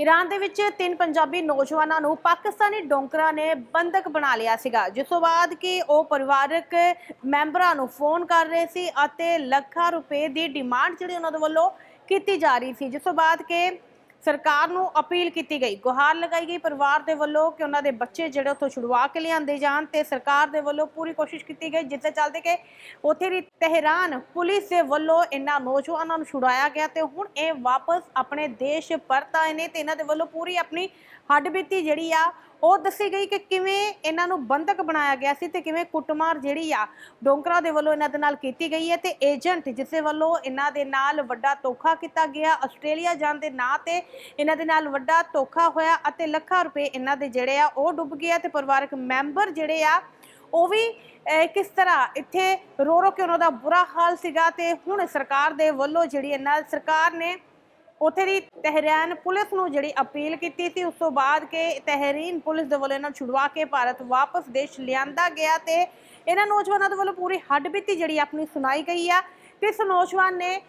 Iran ਦੇ ਵਿੱਚ ਤਿੰਨ ਪੰਜਾਬੀ ਨੌਜਵਾਨਾਂ ਨੂੰ ਪਾਕਿਸਤਾਨੀ ਡੋਂਕਰਾਂ ਨੇ ਬੰਦਕ ਬਣਾ ਲਿਆ ਸੀਗਾ। ਜਿਸ ਤੋਂ ਬਾਅਦ ਕਿ ਉਹ ਪਰਿਵਾਰਕ ਮੈਂਬਰਾਂ ਨੂੰ ਫੋਨ ਕਰ ਰਹੇ ਸੀ ਅਤੇ ਲੱਖਾਂ ਰੁਪਏ ਦੀ ਡਿਮਾਂਡ ਜਿਹੜੀ ਉਹਨਾਂ ਦੇ ਵੱਲੋਂ ਕੀਤੀ ਜਾ ਰਹੀ ਸੀ। ਜਿਸ ਤੋਂ ਬਾਅਦ ਕਿ ਸਰਕਾਰ ਨੂੰ ਅਪੀਲ ਕੀਤੀ ਗਈ। ਗੁਹਾਰ ਲਗਾਈ ਗਈ ਪਰਿਵਾਰ ਦੇ ਵੱਲੋਂ ਕਿ ਉਹਨਾਂ ਦੇ ਬੱਚੇ ਜਿਹੜੇ ਉੱਥੋਂ ਛੁਡਵਾ ਕੇ ਲਿਆਂਦੇ ਜਾਣ ਤੇ ਸਰਕਾਰ ਦੇ ਵੱਲੋਂ ਪੂਰੀ ਕੋਸ਼ਿਸ਼ ਕੀਤੀ ਗਈ, ਜਿਸ ਦੇ ਚੱਲਦੇ ਕਿ ਉੱਥੇ ਦੀ ਤਹਿਰਾਨ ਪੁਲਿਸ ਦੇ ਵੱਲੋਂ ਇਹਨਾਂ ਨੌਜਵਾਨਾਂ ਨੂੰ ਛੁਡਾਇਆ ਗਿਆ ਤੇ ਹੁਣ ਇਹ ਵਾਪਸ ਆਪਣੇ ਦੇਸ਼ ਪਰਤ ਆਏ ਨੇ ਤੇ ਇਹਨਾਂ ਦੇ ਵੱਲੋਂ ਪੂਰੀ ਆਪਣੀ ਹੱਡਬੀਤੀ ਜਿਹੜੀ ਆ ਉਹ ਦੱਸੀ ਗਈ ਕਿ ਕਿਵੇਂ ਇਹਨਾਂ ਨੂੰ ਬੰਧਕ ਬਣਾਇਆ ਗਿਆ ਸੀ ਤੇ ਕਿਵੇਂ ਕੁੱਟਮਾਰ ਜਿਹੜੀ ਆ ਡੋਂਕਰਾ ਦੇ ਵੱਲੋਂ ਇਹਨਾਂ ਦੇ ਨਾਲ ਕੀਤੀ ਗਈ ਹੈ ਤੇ ਏਜੰਟ ਜਿਸ ਵੱਲੋਂ ਇਹਨਾਂ ਦੇ ਨਾਲ ਵੱਡਾ ਧੋਖਾ ਕੀਤਾ ਗਿਆ, ਆਸਟ੍ਰੇਲੀਆ ਜਾਣ ਦੇ ਨਾਂ ਤੇ ਇਹਨਾਂ ਦੇ ਨਾਲ ਵੱਡਾ ਧੋਖਾ ਹੋਇਆ ਅਤੇ ਲੱਖਾਂ ਰੁਪਏ ਇਹਨਾਂ ਦੇ ਜਿਹੜੇ ਆ ਉਹ ਡੁੱਬ ਗਏ ਆ ਤੇ ਪਰਿਵਾਰਕ ਮੈਂਬਰ ਜਿਹੜੇ ਆ ਉਹ ਵੀ ਕਿਸ ਤਰ੍ਹਾਂ ਇੱਥੇ ਰੋ ਰੋ ਕੇ ਉਹਨਾਂ ਦਾ ਬੁਰਾ ਹਾਲ ਸੀਗਾ ਤੇ ਹੁਣ ਸਰਕਾਰ ਦੇ ਵੱਲੋਂ ਜਿਹੜੀ ਇਹਨਾਂ, ਸਰਕਾਰ ਨੇ ਉੱਥੇ ਦੀ ਤਹਿਰਾਨ ਪੁਲਿਸ ਨੂੰ ਜਿਹੜੀ ਅਪੀਲ ਕੀਤੀ ਸੀ, ਉਸ ਤੋਂ ਬਾਅਦ ਕਿ ਤਹਿਰੀਨ ਪੁਲਿਸ ਦੇ ਵੱਲੋਂ ਇਹਨਾਂ ਛੁਡਵਾ ਕੇ ਭਾਰਤ ਵਾਪਸ ਦੇਸ਼ ਲਿਆਂਦਾ ਗਿਆ ਤੇ ਇਹਨਾਂ ਨੌਜਵਾਨਾਂ ਦੇ ਵੱਲੋਂ ਪੂਰੀ ਹੱਡਬੀਤੀ ਜਿਹੜੀ ਆਪਣੀ ਸੁਣਾਈ ਗਈ ਆ। ਤੇ ਇਸ ਨੌਜਵਾਨ ਨੇ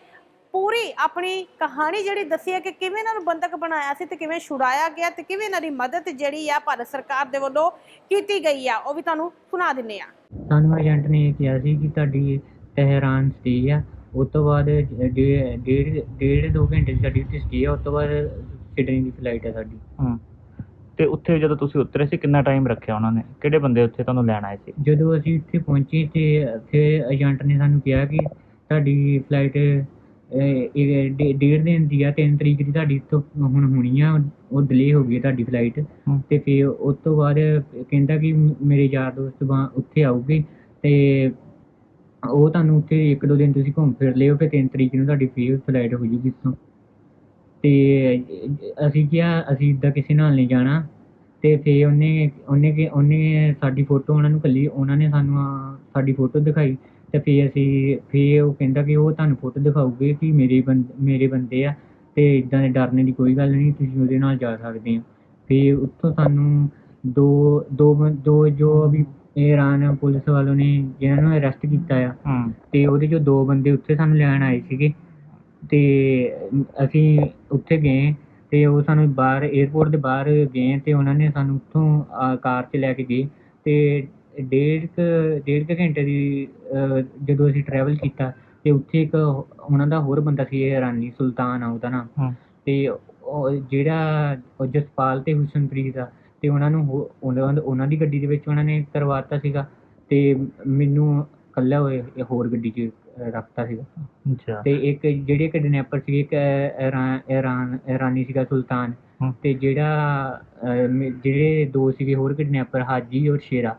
ਪੂਰੀ ਆਪਣੀ ਕਹਾਣੀ ਜਿਹੜੀ ਦੱਸੀ ਹੈ ਕਿ ਕਿਵੇਂ ਇਹਨਾਂ ਨੂੰ ਬੰਦਕ ਬਣਾਇਆ ਸੀ ਤੇ ਕਿਵੇਂ ਛੁਡਾਇਆ ਗਿਆ ਤੇ ਕਿਵੇਂ ਇਹਨਾਂ ਦੀ ਮਦਦ ਜਿਹੜੀ ਆ ਭਾਰਤ ਸਰਕਾਰ ਦੇ ਵੱਲੋਂ ਕੀਤੀ ਗਈ ਆ, ਉਹ ਵੀ ਤੁਹਾਨੂੰ ਸੁਣਾ ਦਿੰਨੇ ਆ। ਸਾਨੂੰ ਏਜੰਟ ਨੇ ਇਹ ਕਿਹਾ ਸੀ ਕਿ ਤੁਹਾਡੀ ਤਹਿਰਾਨ ਸਟੇ ਆ ਉਸ ਤੋਂ ਬਾਅਦ ਡੇ- ਡੇਢ ਡੇਢ ਦੋ ਘੰਟੇ ਦੀ ਸਾਡੀ ਉੱਥੇ ਸਟੇ ਆ ਉਸ ਤੋਂ ਬਾਅਦ ਸਿਡਨੀ ਦੀ ਫਲਾਈਟ ਆ ਸਾਡੀ। ਹੂੰ। ਤੇ ਉੱਥੇ ਜਦੋਂ ਤੁਸੀਂ ਉਤਰੇ ਸੀ ਕਿੰਨਾ ਟਾਈਮ ਰੱਖਿਆ ਉਹਨਾਂ ਨੇ? ਕਿਹੜੇ ਬੰਦੇ ਉੱਥੇ ਤੁਹਾਨੂੰ ਲੈਣ ਆਏ ਸੀ? ਜਦੋਂ ਅਸੀਂ ਇੱਥੇ ਪਹੁੰਚੇ ਤੇ ਫਿਰ ਏਜੰਟ ਨੇ ਸਾਨੂੰ ਕਿਹਾ ਕਿ ਤੁਹਾਡੀ ਫਲਾਈਟ ਡੇਢ ਦਿਨ ਦੀ ਆ 3 ਤਰੀਕ ਦੀ ਤੁਹਾਡੀ ਇੱਥੋਂ ਹੁਣ ਹੋਣੀ ਆ ਉਹ ਡਿਲੇ ਹੋ ਗਈ ਹੈ ਤੁਹਾਡੀ ਫਲਾਈਟ। ਤੇ ਫਿਰ ਉਸ ਤੋਂ ਬਾਅਦ ਕਹਿੰਦਾ ਕਿ ਮੇਰੇ ਯਾਰ ਦੋਸਤ ਉੱਥੇ ਆਉਗੇ ਤੇ ਉਹ ਤੁਹਾਨੂੰ ਉੱਥੇ ਇੱਕ ਦੋ ਦਿਨ ਤੁਸੀਂ ਘੁੰਮ ਫਿਰ ਲਿਓ, ਫਿਰ ਤਿੰਨ ਤਰੀਕ ਨੂੰ ਤੁਹਾਡੀ ਫੇਰ ਫਲਾਈਟ ਹੋ ਜੂਗੀ ਇੱਥੋਂ ਅਤੇ ਅਸੀਂ ਕਿਹਾ, ਅਸੀਂ ਇੱਦਾਂ ਕਿਸੇ ਨਾਲ ਨਹੀਂ ਜਾਣਾ। ਅਤੇ ਫਿਰ ਉਹਨੇ ਉਹਨੇ ਕਿ, ਉਹਨੇ ਸਾਡੀ ਫੋਟੋ ਉਹਨਾਂ ਨੂੰ ਇਕੱਲੀ ਉਹਨਾਂ ਨੇ ਸਾਨੂੰ ਸਾਡੀ ਫੋਟੋ ਦਿਖਾਈ। ਅਤੇ ਫਿਰ ਅਸੀਂ, ਫਿਰ ਉਹ ਕਹਿੰਦਾ ਕਿ ਉਹ ਤੁਹਾਨੂੰ ਫੋਟੋ ਦਿਖਾਊਗੇ ਕਿ ਮੇਰੇ ਬੰ, ਮੇਰੇ ਬੰਦੇ ਆ। ਅਤੇ ਇੱਦਾਂ ਦੇ ਡਰਨੇ ਦੀ ਕੋਈ ਗੱਲ ਨਹੀਂ, ਤੁਸੀਂ ਉਹਦੇ ਨਾਲ ਜਾ ਸਕਦੇ ਹੋ। ਫਿਰ ਉੱਥੋਂ ਸਾਨੂੰ ਦੋ ਦੋ ਦੋ ਜੋ ਵੀ ਇਰਾਨ ਪੁਲਿਸ ਵਾਲੋਂ ਨੇ ਜਿਹਨਾਂ ਨੂੰ ਅਰੈਸਟ ਕੀਤਾ ਆ ਹੂੰ। ਤੇ ਉਹਦੇ ਚੋਂ ਦੋ ਬੰਦੇ ਉੱਥੇ ਸਾਨੂੰ ਲੈਣ ਆਏ ਸੀਗੇ। ਤੇ ਅਸੀਂ ਉੱਥੇ ਗਏ ਤੇ ਉਹ ਸਾਨੂੰ ਬਾਹਰ 에어ਪੋਰਟ ਦੇ ਬਾਹਰ ਗਏ ਤੇ ਉਹਨਾਂ ਨੇ ਸਾਨੂੰ ਉੱਥੋਂ ਕਾਰ 'ਚ ਲੈ ਕੇ ਗਏ। ਤੇ ਡੇਢ ਕੁ ਡੇਢ ਕੁ ਘੰਟੇ ਦੀ ਅ, ਜਦੋਂ ਅਸੀਂ ਟਰੈਵਲ ਕੀਤਾ ਤੇ ਉੱਥੇ ਇੱਕ ਉਹਨਾਂ ਦਾ ਹੋਰ ਬੰਦਾ ਸੀ ਇਹ ਰਾਨੀ ਸੁਲਤਾਨ ਆ ਉਹਦਾ ਨਾਮ। ਹੂੰ। ਤੇ ਉਹ ਜਿਹੜਾ ਉਹ ਜਸਪਾਲ ਤੇ ਹੁਸਨਪ੍ਰੀਤ ਆ ਤੇ ਉਹਨਾਂ ਨੂੰ ਹੋ- ਉਹਨਾਂ ਉਹਨਾਂ ਦੀ ਗੱਡੀ ਦੇ ਵਿੱਚ ਉਹਨਾਂ ਨੇ ਕਰਵਾਤਾ ਸੀਗਾ ਤੇ ਮੈਨੂੰ ਇਕੱਲਾ ਹੋਏ ਹੋਰ ਗੱਡੀ 'ਚ ਰੱਖਤਾ ਸੀਗਾ। ਅੱਛਾ। ਤੇ ਇੱਕ ਜਿਹੜੇ ਕਿਡਨੈਪਰ ਸੀ ਇੱਕ ਇਰਾਨ ਸੀਗਾ ਸੁਲਤਾਨ ਹੂੰ। ਤੇ ਜਿਹੜਾ ਅ, ਮੇ- ਜਿਹੜੇ ਦੋ ਸੀਗੇ ਹੋਰ ਕਿਡਨੈਪਰ ਹਾਜੀ ਔਰ ਸ਼ੇਰਾ।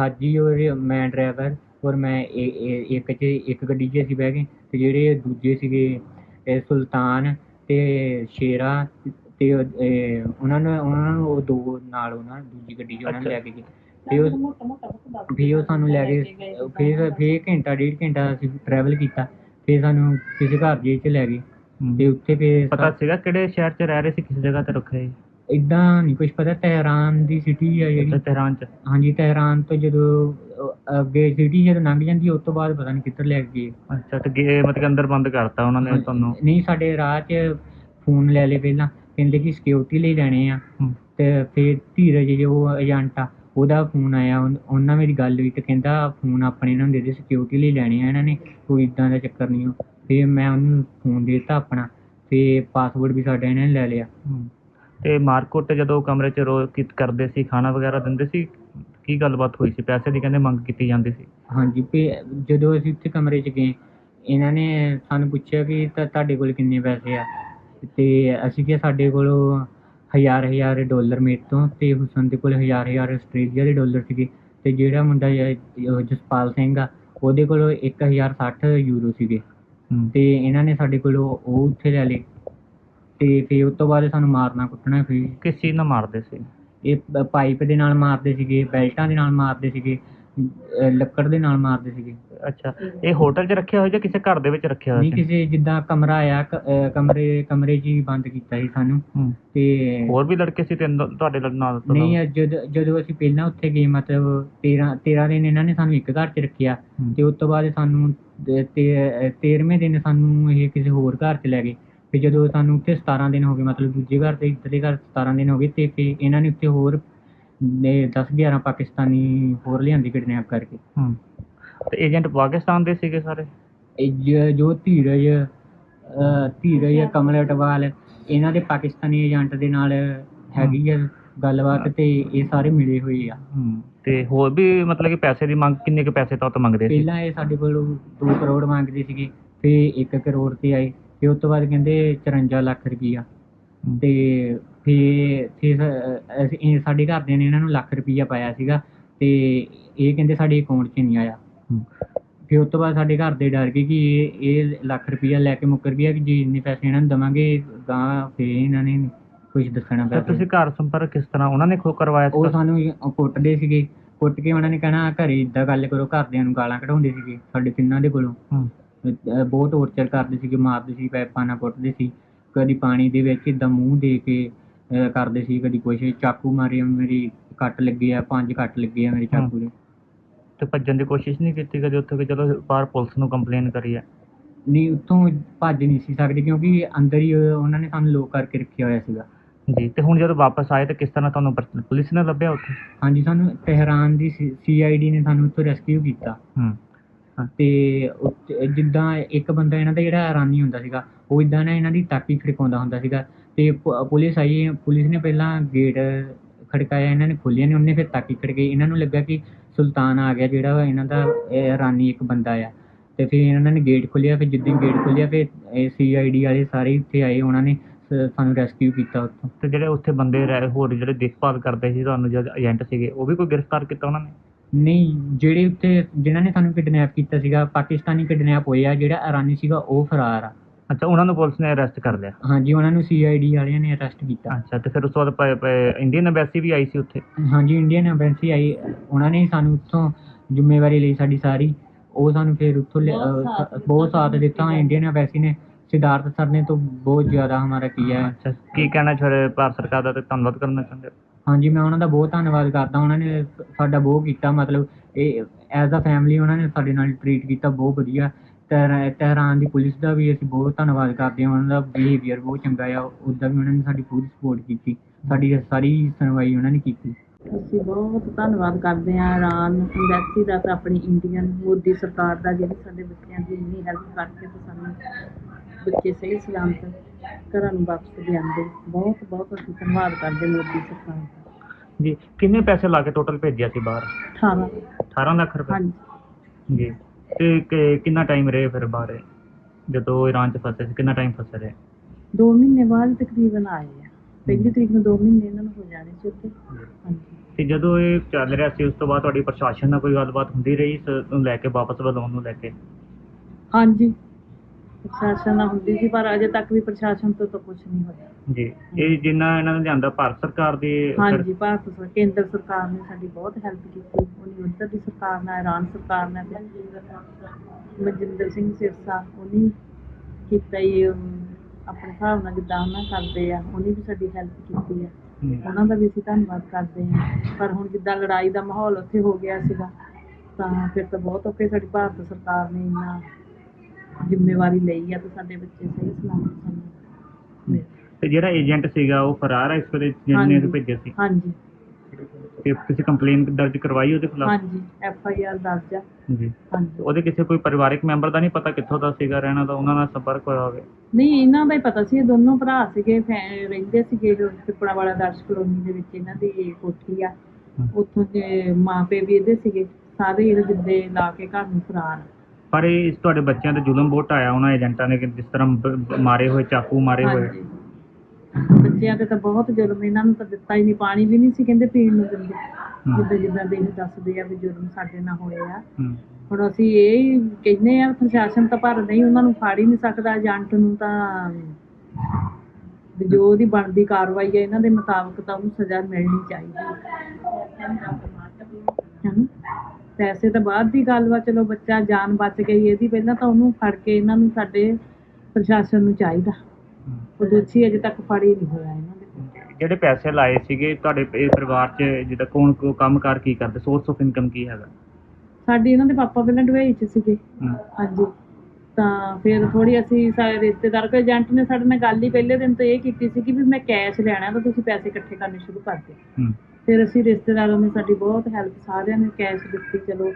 ਹਾਜੀ ਔਰ ਮੈਂ ਡਰਾਈਵਰ ਔਰ ਮੈਂ ਇਹ- ਇੱਕ 'ਚ ਇੱਕ ਗੱਡੀ 'ਚ ਅਸੀਂ ਬਹਿ ਗਏ ਤੇ ਜਿਹੜੇ ਦੂਜੇ ਸੀਗੇ ਇਹ ਸੁਲਤਾਨ ਤੇ ਸ਼ੇਰਾ ਤੇ ਉਹ, ਇਹ, ਉਹਨਾਂ ਨੂੰ ਉਹਨਾਂ ਨੂੰ ਉਹ ਦੋ ਨਾਲ ਉਹਨਾਂ ਦੂਜੀ ਗੱਡੀ 'ਚ ਉਹਨਾਂ ਨੂੰ। ਲੈ ਕੇ ਗਏ। ਤੇ ਉਹ ਵੀ ਉਹ ਸਾਨੂੰ ਲੈ ਕੇ ਫਿਰ ਫਿਰ ਘੰਟਾ ਡੇਢ ਘੰਟਾ ਅਸੀਂ ਟਰੈਵਲ ਕੀਤਾ। ਫਿਰ ਸਾਨੂੰ ਕਿਸੇ ਘਰ ਜੇ ਚ ਲੈ ਗਏ। ਤੇ ਉੱਥੇ ਫਿਰ ਪਤਾ ਸੀਗਾ ਕਿਹੜੇ ਸ਼ਹਿਰ 'ਚ ਰਹਿ ਰਹੇ ਸੀ ਕਿਸ ਜਗ੍ਹਾ ਤੇ ਰੁਕੇ? ਸੀ ਇਦਾਂ ਨਹੀਂ ਕੁਝ ਪਤਾ ਤਹਿਰਾਨ ਦੀ ਸਿਟੀ ਆ ਜਿਹੜੀ। ਤਹਿਰਾਨ 'ਚ। ਹਾਂਜੀ ਤਹਿਰਾਨ ਤੋਂ ਜਦੋਂ ਅੱਗੇ ਸਿਟੀ ਜਦੋਂ ਲੰਘ ਜਾਂਦੀ ਉਸ ਤੋਂ ਬਾਅਦ ਪਤਾ ਨਹੀਂ ਕਿੱਧਰ ਲੈ ਕੇ ਗਏ। ਅੱਛਾ ਤੇ ਗਏ ਮਤਲਬ ਅੰਦਰ ਬੰਦ ਕਰਤਾ ਉਹਨਾਂ ਨੇ ਤੁਹਾਨੂੰ? ਨਹੀਂ ਸਾਡੇ ਰਾਹ 'ਚ ਫੋਨ ਲੈ ਲਏ ਪਹਿਲਾਂ। ਕਹਿੰਦੇ ਕਿ ਸਿਕਿਉਰਿਟੀ ਲਈ ਲੈਣੇ ਆ। ਹੂੰ। ਤੇ ਫਿਰ ਧੀਰਜ ਜੋ ਏਜੰਟ ਆ ਉਹਦਾ ਫੋਨ ਆਇਆ। ਉਨ- ਉਹਨਾਂ ਮੇਰੀ ਗੱਲ ਹੋਈ ਤੇ ਕਹਿੰਦਾ ਫੋਨ ਆਪਣੇ ਨਾਲ ਦੇ ਦੇ ਸਿਕਿਉਰਿਟੀ ਲਈ ਲੈਣੇ ਆ ਇਹਨਾਂ ਨੇ। ਕੋਈ ਇਦਾਂ ਦਾ ਚੱਕਰ ਨਹੀਂ ਹੋ ਫਿਰ ਮੈਂ ਉਹਨੂੰ ਫੋਨ ਦੇ ਦਿੱਤਾ ਆਪਣਾ। ਤੇ ਪਾਸਵਰਡ ਵੀ ਸਾਡਾ ਇਹਨਾਂ ਨੇ ਲੈ ਲਿਆ। ਹੂੰ। ਤੇ ਮਾਰਕੁੱਟ ਜਦੋਂ ਕਮਰੇ 'ਚ ਰੋ ਕੀ ਕਰਦੇ ਸੀ ਖਾਣਾ ਵਗੈਰਾ ਦਿੰਦੇ ਸੀ? ਕੀ ਗੱਲਬਾਤ ਹੋਈ ਸੀ? ਪੈਸੇ ਦੀ ਕਹਿੰਦੇ ਮੰਗ ਕੀਤੀ ਜਾਂਦੀ ਸੀ। ਹਾਂਜੀ ਤੇ ਜਦੋਂ ਅਸੀਂ ਉੱਥੇ ਕਮਰੇ 'ਚ ਗਏ ਇਹਨਾਂ ਨੇ ਸਾਨੂੰ ਪੁੱਛਿਆ ਕਿ ਤਾਂ ਤੁਹਾਡੇ ਕੋਲ ਕਿੰਨੇ ਪੈਸੇ ਆ? ਤੇ ਅਸੀਂ ਕਿਹਾ ਸਾਡੇ ਕੋਲ ਹਜ਼ਾਰ ਹਜ਼ਾਰ ਡਾਲਰ ਮੇਰੇ ਤੋਂ ਤੇ ਹੁਸਨ ਦੇ ਕੋਲ ਹਜ਼ਾਰ ਹਜ਼ਾਰ ਆਸਟ੍ਰੇਲੀਆ ਦੇ ਡਾਲਰ ਸੀਗੇ ਤੇ ਜਿਹੜਾ ਮੁੰਡਾ ਉਹ ਜਸਪਾਲ ਸਿੰਘ ਆ ਉਹਦੇ ਕੋਲ 1060 ਯੂਰੋ ਸੀਗੇ। ਹੂੰ। ਤੇ ਇਹਨਾਂ ਨੇ ਸਾਡੇ ਕੋਲੋਂ ਉਹ ਉੱਥੇ ਲੈ ਲਏ। ਤੇ ਫਿਰ ਉਸ ਤੋਂ ਬਾਅਦ ਸਾਨੂੰ ਮਾਰਨਾ ਕੁੱਟਣਾ ਫਿਰ ਕਿਸ ਚੀਜ਼ ਨਾਲ ਮਾਰਦੇ ਸੀ? ਇਹ ਪਾਈਪ ਦੇ ਨਾਲ ਮਾਰਦੇ ਸੀਗੇ ਬੈਲਟਾਂ ਦੇ ਨਾਲ ਮਾਰਦੇ ਸੀਗੇ। ਅਹ ਲੱਕੜ ਦੇ ਨਾਲ ਮਾਰਦੇ ਸੀਗੇ। ਅੱਛਾ ਇਹ ਹੋਟਲ 'ਚ ਰੱਖਿਆ ਹੋਇਆ ਜਾਂ ਕਿਸੇ ਘਰ ਦੇ ਵਿੱਚ ਰੱਖਿਆ ਨਹੀਂ ਹੋਇਆ ਸੀ ਕਿਸੇ ਜਿੱਦਾਂ ਕਮਰਾ ਕ- ਅਹ ਕਮਰੇ ਕਮਰੇ 'ਚ ਹੀ ਬੰਦ ਕੀਤਾ ਸੀ ਸਾਨੂੰ। ਹੂੰ। ਤੇ ਹੋਰ ਵੀ ਲੜਕੇ ਸੀ ਤਿੰਨ ਤੁਹਾਡੇ ਨਾਲ ਨਾਲ ਤੋਂ ਨਹੀਂ ਅਹ ਜਦ ਜਦੋਂ ਅਸੀਂ ਪਹਿਲਾਂ ਉੱਥੇ ਗਏ ਮਤਲਬ 13 13 ਦਿਨ ਇਹਨਾਂ ਨੇ ਸਾਨੂੰ ਇੱਕ ਘਰ 'ਚ ਰੱਖਿਆ। ਹੂੰ। ਤੇ ਉਸ ਤੋਂ ਬਾਅਦ ਸਾਨੂੰ 13ਵੇਂ ਦਿਨ ਸਾਨੂੰ ਇਹ ਕਿਸੇ ਹੋਰ ਘਰ 'ਚ ਲੈ ਗਏ। ਫਿਰ ਜਦੋਂ ਸਾਨੂੰ ਉੱਥੇ 17 ਦਿਨ ਹੋ ਗਏ ਮਤਲਬ ਦੂਜੇ ਘਰ ਤੇ ਇੱਧਰਲੇ ਘਰ 17 ਦਿਨ ਹੋ ਗਏ ਤੇ ਫਿਰ ਇਹਨਾਂ ਨੇ ਉੱਥੇ ਹੋਰ 10 11 ਪਾਕਿਸਤਾਨੀ ਹੋਰ ਲਿਆਂਦੀ ਕਿਡਨੈਪ ਕਰਕੇ। ਹੂੰ। ਤੇ ਏਜੰਟ ਪਾਕਿਸਤਾਨ ਦੇ ਸੀਗੇ ਸਾਰੇ? ਇਹ ਜ- ਜੋ ਧੀਰਜ ਅਹ, ਧੀਰਜ ਕਮਲ ਅਟਵਾਲ ਇਹਨਾਂ ਦੇ ਪਾਕਿਸਤਾਨੀ ਏਜੰਟ ਦੇ ਨਾਲ ਹੈਗੀ ਆ ਗੱਲਬਾਤ ਤੇ ਇਹ ਸਾਰੇ ਮਿਲੇ ਹੋਏ ਆ। ਹੂੰ। ਤੇ ਹੋਰ ਵੀ ਮਤਲਬ ਕਿ ਪੈਸੇ ਦੀ ਮੰਗ ਕਿੰਨੇ ਕੁ ਪੈਸੇ ਤੋਂ ਮੰਗਦੇ ਸੀ? ਪਹਿਲਾਂ ਇਹ ਸਾਡੇ ਕੋਲੋਂ 2 ਕਰੋੜ ਮੰਗਦੇ ਸੀਗੇ ਫਿਰ 1 ਕਰੋੜ ਤੇ ਆਏ ਫਿਰ ਉਸ ਤੋਂ ਬਾਅਦ ਕਹਿੰਦੇ 54 ਲੱਖ ਰੁਪਈਆ। ਤੇ ਫਿਰ ਸ- ਅਸੀਂ ਸਾਡੇ ਘਰਦਿਆਂ ਨੇ ਇਹਨਾਂ ਨੂੰ ਲੱਖ ਰੁਪਈਆ ਪਾਇਆ ਸੀਗਾ ਤੇ ਇਹ ਕਹਿੰਦੇ ਸਾਡੇ ਅਕਾਊਂਟ 'ਚ ਨਹੀਂ ਆਇਆ। ਫਿਰ ਉਸ ਤੋਂ ਬਾਅਦ ਸਾਡੇ ਘਰ ਦੇ ਡਰ ਗਏ ਕਿ ਇਹ ਇਹ ਲੱਖ ਰੁਪਈਆ ਲੈ ਕੇ ਮੁੱਕਰ ਗਿਆ ਕਿ ਜੇ ਇੰਨੇ ਪੈਸੇ ਇਹਨਾਂ ਨੂੰ ਦਵਾਂਗੇ ਗਾਂ ਫਿਰ ਇਹਨਾਂ ਨੇ ਕੁਝ ਦੱਸਣਾ ਪਿਆ ਤੁਸੀਂ ਘਰ ਸੰਪਰਕ ਕਿਸ ਤਰ੍ਹਾਂ ਉਹਨਾਂ ਨੇ ਖੋ ਕਰਵਾਇਆ ਉਹ ਸਾਨੂੰ ਕੁੱਟਦੇ ਸੀਗੇ। ਕੁੱਟ ਕੇ ਉਹਨਾਂ ਨੇ ਕਹਿਣਾ ਘਰੇ ਇਦਾਂ ਗੱਲ ਕਰੋ ਘਰਦਿਆਂ ਨੂੰ ਗਾਲਾਂ ਕਢਾਉਂਦੇ ਸੀਗੇ ਸਾਡੇ ਤਿੰਨਾਂ ਦੇ ਕੋਲੋਂ। ਬਹੁਤ ਟੌਰਚਰ ਕਰਦੇ ਸੀਗੇ ਮਾਰਦੇ ਸੀ ਪੈਪਾਂ ਨਾਲ ਕੁੱਟਦੇ ਸੀ। ਕਦੀ ਪਾਣੀ ਦੇ ਵਿੱਚ ਇਦਾਂ ਮੂੰਹ ਦੇ ਕੇ ਕਰਦੇ ਸੀ ਕਦੀ ਕੁਛ। ਚਾਕੂ ਮਾਰੇ ਮੇਰੀ ਕੱਟ ਲੱਗੇ ਆ ਪੰਜ ਕੱਟ ਲੱਗੇ ਆ ਮੇਰੇ ਚਾਕੂ ਦੇ। ਤੇ ਭੱਜਣ ਦੀ ਕੋਸ਼ਿਸ਼ ਨਹੀਂ ਕੀਤੀ ਕਦੇ ਉੱਥੇ ਕਿ ਚਲੋ ਬਾਹਰ ਪੁਲਿਸ ਨੂੰ ਕੰਪਲੇਨ ਕਰੀ ਹੈ ਨਹੀਂ ਉੱਥੋਂ ਭੱਜ ਨਹੀਂ ਸੀ ਸਕਦੇ ਕਿਉਂਕਿ ਅੰਦਰ ਹੀ ਉਹ- ਉਹਨਾਂ ਨੇ ਸਾਨੂੰ ਲੋਕ ਕਰਕੇ ਰੱਖਿਆ ਹੋਇਆ ਸੀਗਾ। ਜੀ ਤੇ ਹੁਣ ਜਦੋਂ ਵਾਪਸ ਆਏ ਤਾਂ ਕਿਸ ਤਰ੍ਹਾਂ ਤੁਹਾਨੂੰ ਪਰ- ਪੁਲਿਸ ਨੇ ਲੱਭਿਆ ਉੱਥੇ? ਹਾਂਜੀ ਸਾਨੂੰ ਤਹਿਰਾਨ ਦੀ ਸੀਆਈਡੀ ਨੇ ਸਾਨੂੰ ਉੱਥੋਂ ਰੈਸਕਿਊ ਕੀਤਾ। ਹੂੰ। ਤੇ ਉੱਥੇ ਜਿੱਦਾਂ ਇੱਕ ਬੰਦਾ ਇਹਨਾਂ ਦਾ ਜਿਹੜਾ ਰਾਨੀ ਹੁੰਦਾ ਸੀਗਾ ਉਹ ਇਦਾਂ ਨਾ ਇਹਨਾਂ ਦੀ ਤਾਕੀ ਖੜਕਾਉਂਦਾ ਹੁੰਦਾ ਸੀਗਾ। ਤੇ ਪ- ਪੁਲਿਸ ਆਈ ਪੁਲਿਸ ਨੇ ਪਹਿਲਾਂ ਗੇਟ ਖੜਕਾਇਆ ਇਹਨਾਂ ਨੇ ਖੋਲ੍ਹਿਆ ਨਹੀਂ ਉਹਨੇ ਫਿਰ ਤਾਕੀ ਖੜਕਾਈ। ਇਹਨਾਂ ਨੂੰ ਲੱਗਾ ਕਿ ਸੁਲਤਾਨ ਆ ਗਿਆ ਜਿਹੜਾ ਵਾ ਇਹਨਾਂ ਦਾ ਰਾਨੀ ਇੱਕ ਬੰਦਾ ਆ। ਤੇ ਫਿਰ ਇਹਨਾਂ ਨੇ ਗੇਟ ਖੋਲ੍ਹਿਆ ਫਿਰ ਜਿੱਦਾਂ ਗੇਟ ਖੋਲ੍ਹਿਆ ਫਿਰ ਇਹ ਸੀਆਈਡੀ ਵਾਲੇ ਸਾਰੇ ਇੱਥੇ ਆਏ ਉਹਨਾਂ ਨੇ ਸ- ਸਾਨੂੰ ਰੈਸਕਿਊ ਕੀਤਾ ਉੱਥੋਂ। ਤੇ ਜਿਹੜੇ ਉੱਥੇ ਬੰਦੇ ਰਹਿ ਹੋਰ ਜਿਹੜੇ ਦੇਖਭਾਲ ਕਰਦੇ ਸੀ ਤੁਹਾਨੂੰ ਜਦ ਏਜੰਟ ਸੀਗੇ ਉਹ ਵੀ ਕੋਈ ਗ੍ਰਿਫਤਾਰ ਕੀਤਾ ਉਹਨਾਂ ਨੇ? ਨਹੀਂ ਜਿਹੜੇ ਉੱਥੇ ਜਿਨ੍ਹਾਂ ਨੇ ਸਾਨੂੰ ਕਿਡਨੈਪ ਕੀਤਾ ਸੀਗਾ ਪਾਕਿਸਤਾਨੀ ਕਿਡਨੈਪ ਹੋਏ ਆ ਜਿਹੜਾ ਇਰਾਨੀ ਸੀਗਾ ਉਹ ਫਰਾਰ ਆ। ਅੱਛਾ ਉਹਨਾਂ ਨੂੰ ਪੁਲਿਸ ਨੇ ਅਰੈਸਟ ਕਰ ਲਿਆ? ਹਾਂਜੀ ਉਹਨਾਂ ਨੂੰ ਸੀਆਈਡੀ ਵਾਲਿਆਂ ਨੇ ਅਰੈਸਟ ਕੀਤਾ। ਅੱਛਾ ਤੇ ਫਿਰ ਉਸ ਤੋਂ ਬਾਅਦ ਇੰਡੀਅਨ ਐਮਬੈਸੀ ਵੀ ਆਈ ਸੀ ਉੱਥੇ? ਹਾਂਜੀ ਇੰਡੀਅਨ ਐਮਬੈਸੀ ਆਈ। ਉਹਨਾਂ ਨੇ ਸਾਨੂੰ ਉੱਥੋਂ ਜ਼ਿੰਮੇਵਾਰੀ ਲਈ ਸਾਡੀ ਸਾਰੀ। ਉਹ ਸਾਨੂੰ ਫਿਰ ਉੱਥੋਂ ਬਹੁਤ ਸਾਥ ਦਿੱਤਾ ਇੰਡੀਅਨ ਐਮਬੈਸੀ ਨੇ ਸਿਧਾਰਥ ਸਰ ਨੇ ਤਾਂ ਬਹੁਤ ਜ਼ਿਆਦਾ ਹਮਾਰਾ ਕੀਆ ਹੈ। ਅੱਛਾ ਕੀ ਕਹਿਣਾ ਚਾਹ ਭਾਰਤ ਸਰਕਾਰ ਦਾ ਤੇ ਧੰਨਵਾਦ ਕਰਨਾ ਚਾਹੁੰਦੇ ਹਾਂਜੀ ਮੈਂ ਉਹਨਾਂ ਦਾ ਬਹੁਤ ਧੰਨਵਾਦ ਕਰਦਾ। ਉਹਨਾਂ ਨੇ ਸਾਡਾ ਬਹੁਤ ਕੀਤਾ। ਮਤਲਬ ਇਹ ਐਜ਼ ਅ ਫੈਮਿਲੀ ਉਹਨਾਂ ਨੇ ਸਾਡੇ ਨਾਲ ਟਰੀਟ ਕੀਤਾ। ਬਹੁਤ ਵਧੀਆ। ਤਹਿਰਾ- ਤਹਿਰਾਨ ਦੀ ਪੁਲਿਸ ਦਾ ਵੀ ਅਸੀਂ ਬਹੁਤ ਧੰਨਵਾਦ ਕਰਦੇ ਹਾਂ। ਉਹਨਾਂ ਦਾ ਬਿਹੇਵੀਅਰ ਬਹੁਤ ਚੰਗਾ ਆ। ਉੱਦਾਂ ਵੀ ਉਹਨਾਂ ਨੇ ਸਾਡੀ ਪੂਰੀ ਸਪੋਰਟ ਕੀਤੀ। ਸਾਡੀ ਸਾਰੀ ਸੁਣਵਾਈ ਉਹਨਾਂ ਨੇ ਕੀਤੀ। ਅਸੀਂ ਬਹੁਤ ਧੰਨਵਾਦ ਕਰਦੇ ਹਾਂ ਇਰਾਨ ਐਮਬੈਸੀ ਦਾ ਤੇ ਆਪਣੀ ਇੰਡੀਅਨ ਮੋਦੀ ਸਰਕਾਰ ਦਾ ਜਿਹੜੀ ਸਾਡੇ ਬੱਚਿਆਂ ਦੀ ਇੰਨੀ ਹੈਲਪ ਕਰਕੇ ਤੇ ਸਾਨੂੰ ਬੱਚੇ ਸਹੀ ਸਲਾਮਤ ਘਰਾਂ ਨੂੰ ਵਾਪਸ ਲਿਆਂਦੇ ਬਹੁਤ ਬਹੁਤ ਅਸੀਂ ਧੰਨਵਾਦ ਕਰਦੇ ਮੋਦੀ ਸਰਕਾਰ ਦਾ। ਜੀ ਕਿੰਨੇ ਪੈਸੇ ਲਾ ਕੇ ਟੋਟਲ ਭੇਜਿਆ ਸੀ ਬਾਹਰ? 18 18 ਲੱਖ ਰੁਪਏ। ਹਾਂਜੀ। ਜੀ। ਤੇ ਕਿ- ਕਿੰਨਾ ਟਾਈਮ ਰਹੇ ਫਿਰ ਬਾਹਰ? ਜਦੋਂ ਈਰਾਨ ਚ ਫਸੇ ਸੀ ਕਿੰਨਾ ਟਾਈਮ ਫਸੇ ਰਹੇ? 2 ਮਹੀਨੇ ਬਾਅਦ ਤਕਰੀਬਨ ਆਏ ਆ। ਪਹਿਲੀ ਤਰੀਕ ਨੂੰ 2 ਮਹੀਨੇ ਇਹਨਾਂ ਨੂੰ ਹੋ ਜਾਣੇ ਸੀ ਉੱਥੇ। ਹਾਂਜੀ। ਤੇ ਜਦੋਂ ਇਹ ਚੱਲ ਰਿਹਾ ਸੀ ਉਸ ਤੋਂ ਬਾਅਦ ਤੁਹਾਡੀ ਪ੍ਰਸ਼ਾਸਨ ਨਾਲ ਕੋਈ ਗੱਲਬਾਤ ਹੁੰਦੀ ਰਹੀ ਇਸ ਨੂੰ ਲੈ ਕੇ ਵਾਪਸ ਬੁਲਾਉਣ ਨੂੰ ਲੈ ਕੇ? ਹਾਂਜੀ। ਪ੍ਰਸ਼ਾਸਨ ਨਾਲ ਹੁੰਦੀ ਸੀ ਪਰ ਅਜੇ ਤੱਕ ਵੀ ਪ੍ਰਸ਼ਾਸਨ ਤੋਂ ਤਾਂ ਕੁਝ ਨਹੀਂ ਹੋਇਆ। ਜੀ ਇਹ ਜਿੰਨਾ ਇਹਨਾਂ ਨੇ ਲਿਆਂਦਾ ਭਾਰਤ ਸਰਕਾਰ ਦੀ ਹਾਂਜੀ ਭਾਰਤ ਸਰ ਕੇਂਦਰ ਸਰਕਾਰ ਨੇ ਸਾਡੀ ਬਹੁਤ ਹੈਲਪ ਕੀਤੀ। ਉਹਨੇ ਉੱਧਰ ਦੀ ਸਰਕਾਰ ਨਾਲ ਇਰਾਨ ਸਰਕਾਰ ਨਾਲ ਤੇ ਮਨਜਿੰਦਰ ਸਿੰਘ ਸਿਰਸਾ ਉਹਨੇ ਕੀਤਾ ਹੀ ਆਪਣੇ ਹਿਸਾਬ ਨਾਲ ਜਿੱਦਾਂ ਉਹਨਾਂ ਕਰਦੇ ਆ ਉਹਨੇ ਵੀ ਸਾਡੀ ਹੈਲਪ ਕੀਤੀ ਆ। ਉਹਨਾਂ ਦਾ ਵੀ ਅਸੀਂ ਧੰਨਵਾਦ ਕਰਦੇ ਹਾਂ। ਪਰ ਹੁਣ ਜਿੱਦਾਂ ਲੜਾਈ ਦਾ ਮਾਹੌਲ ਉੱਥੇ ਹੋ ਗਿਆ ਸੀਗਾ ਤਾਂ ਫਿਰ ਤਾਂ ਬਹੁਤ ਔਖੇ ਸਾਡੀ ਭਾਰਤ ਸਰਕਾਰ ਨੇ ਇੰਨਾ ਜ਼ਿੰਮੇਵਾਰੀ ਲਈ ਆ ਤੇ ਸਾਡੇ ਬੱਚੇ ਸਹੀ ਸਲਾਮਤ ਸਾਨੂੰ ਮਿਲ ਤੇ ਜਿਹੜਾ ਏਜੰਟ ਸੀਗਾ ਉਹ ਫਰਾਰ ਹੈ ਇਸ ਵੇਲੇ ਜਿਹਨੇ ਹਾਂਜੀ। ਭੇਜਿਆ ਸੀ? ਹਾਂਜੀ। ਤੇ ਤੁਸੀਂ ਕੰਪਲੇਨ ਦਰਜ ਕਰਵਾਈ ਉਹਦੇ ਖਿਲਾਫ? ਹਾਂਜੀ ਐਫ ਆਈ ਆਰ ਦਰਜ ਆ। ਜੀ। ਹਾਂਜੀ। ਉਹਦੇ ਕਿਸੇ ਕੋਈ ਪਰਿਵਾਰਕ ਮੈਂਬਰ ਦਾ ਨਹੀਂ ਪਤਾ ਕਿੱਥੋਂ ਦਾ ਸੀਗਾ ਰਹਿਣਾ ਦਾ ਉਹਨਾਂ ਨਾਲ ਸੰਪਰਕ ਹੋਇਆ ਹੋਵੇ? ਨਹੀਂ ਇਹਨਾਂ ਦਾ ਹੀ ਪਤਾ ਸੀ ਇਹ ਦੋਨੋਂ ਭਰਾ ਸੀਗੇ ਫੈ- ਰਹਿੰਦੇ ਸੀਗੇ ਜੋ ਪਿਪੜਾ ਵਾਲਾ ਦਰਸ਼ ਕਲੋਨੀ ਦੇ ਵਿੱਚ ਇਹਨਾਂ ਦੀ ਕੋਠੀ ਆ। ਉੱਥੋਂ ਦੇ ਮਾਪੇ ਵੀ ਇਹਦੇ ਸੀਗੇ ਸਾਰੇ ਇਹ ਜਿੱਦੇ ਲਾ ਕੇ ਘਰ ਨੂੰ ਫਰਾਰ ਪਰ ਇਹ ਇਸ ਤੁਹਾਡੇ ਬੱਚਿਆਂ ਤੇ ਜ਼ੁਲਮ ਬਹੁਤ ਆਇਆ ਉਹਨਾਂ ਏਜੰਟਾਂ ਨੇ ਕਿ ਜਿਸ ਤਰ੍ਹਾਂ ਬ- ਮਾਰੇ ਹੋਏ ਚਾਕੂ ਮਾਰੇ ਹੋਏ। ਹਾਂਜੀ। ਬੱਚਿਆਂ ਤੇ ਤਾਂ ਬਹੁਤ ਜ਼ੁਲਮ ਇਹਨਾਂ ਨੂੰ ਤਾਂ ਦਿੱਤਾ ਹੀ ਨਹੀਂ ਪਾਣੀ ਵੀ ਨਹੀਂ ਸੀ ਕਹਿੰਦੇ ਪੀਣ ਨੂੰ ਦਿੰਦੇ। ਜਿੱਦਾਂ ਜਿੱਦਾਂ ਦੇ ਇਹ ਦੱਸਦੇ ਆ ਵੀ ਜ਼ੁਲਮ ਸਾਡੇ ਨਾਲ ਹੋਏ ਆ ਹੁਣ ਅਸੀਂ ਇਹ ਹੀ ਕਹਿੰਦੇ ਆ ਪ੍ਰਸ਼ਾਸਨ ਤਾਂ ਪਰ ਨਹੀਂ ਉਹਨਾਂ ਨੂੰ ਫਾੜ ਹੀ ਨਹੀਂ ਸਕਦਾ ਏਜੰਟ ਨੂੰ ਤਾਂ ਵੀ ਜੋ ਉਹਦੀ ਬਣਦੀ ਕਾਰਵਾਈ ਹੈ ਇਹਨਾਂ ਦੇ ਮੁਤਾਬਕ ਤਾਂ ਉਹਨੂੰ ਸਜ਼ਾ ਮਿਲਣੀ ਚਾਹੀਦੀ ਹੈ। ਪੈਸੇ ਤਾਂ ਬਾਅਦ ਦੀ ਗੱਲ ਵਾ ਚਲੋ ਬੱਚਾ ਜਾਨ ਬਚ ਗਈ ਇਹਦੀ ਪਹਿਲਾਂ ਤਾਂ ਉਹਨੂੰ ਫੜ ਕੇ ਇਹਨਾਂ ਨੂੰ ਸਾਡੇ ਪ੍ਰਸ਼ਾਸਨ ਨੂੰ ਚਾਹੀਦਾ। ਉਹ ਦੋਸ਼ੀ ਅਜੇ ਤੱਕ ਫੜ ਨਹੀਂ ਹੋਇਆ ਇਹਨਾਂ ਦੇ ਜਿਹੜੇ ਪੈਸੇ ਲਾਏ ਸੀਗੇ ਤੁਹਾਡੇ ਇਹ ਪਰਿਵਾਰ 'ਚ ਜਿੱਦਾਂ ਕੌਣ ਕੋ ਕੰਮਕਾਰ ਕੀ ਕਰਦੇ? ਸੋਰਸ ਆਫ ਇਨਕਮ ਕੀ ਹੈਗਾ? ਸਾਡੇ ਇਹਨਾਂ ਦੇ ਪਾਪਾ ਪਹਿਲਾਂ ਦੁਬਈ 'ਚ ਸੀਗੇ। ਹਾਂਜੀ। ਤਾਂ ਫਿਰ ਥੋੜੀ ਅਸੀਂ ਸਾਰੇ ਰਿਸ਼ਤੇਦਾਰ ਕੋਈ ਏਜੰਟ ਨੇ ਸਾਡੇ ਨਾਲ ਗੱਲ ਹੀ ਪਹਿਲੇ ਦਿਨ ਤੋਂ ਇਹ ਕੀਤੀ ਸੀ ਕਿ ਵੀ ਮੈਂ ਕੈਸ਼ ਲੈਣਾ ਤਾਂ ਤੁਸੀਂ ਪੈਸੇ ਇਕੱਠੇ ਕਰਨੇ ਸ਼ੁਰੂ ਕਰ ਦਿਓ। ਫਿਰ ਅਸੀਂ ਰਿਸ਼ਤੇਦਾਰਾਂ ਨੇ ਸਾਡੀ ਬਹੁਤ ਹੈਲਪ ਸਾਰਿਆਂ ਨੇ ਕੈਸ਼ ਦਿੱਤੀ ਚਲੋ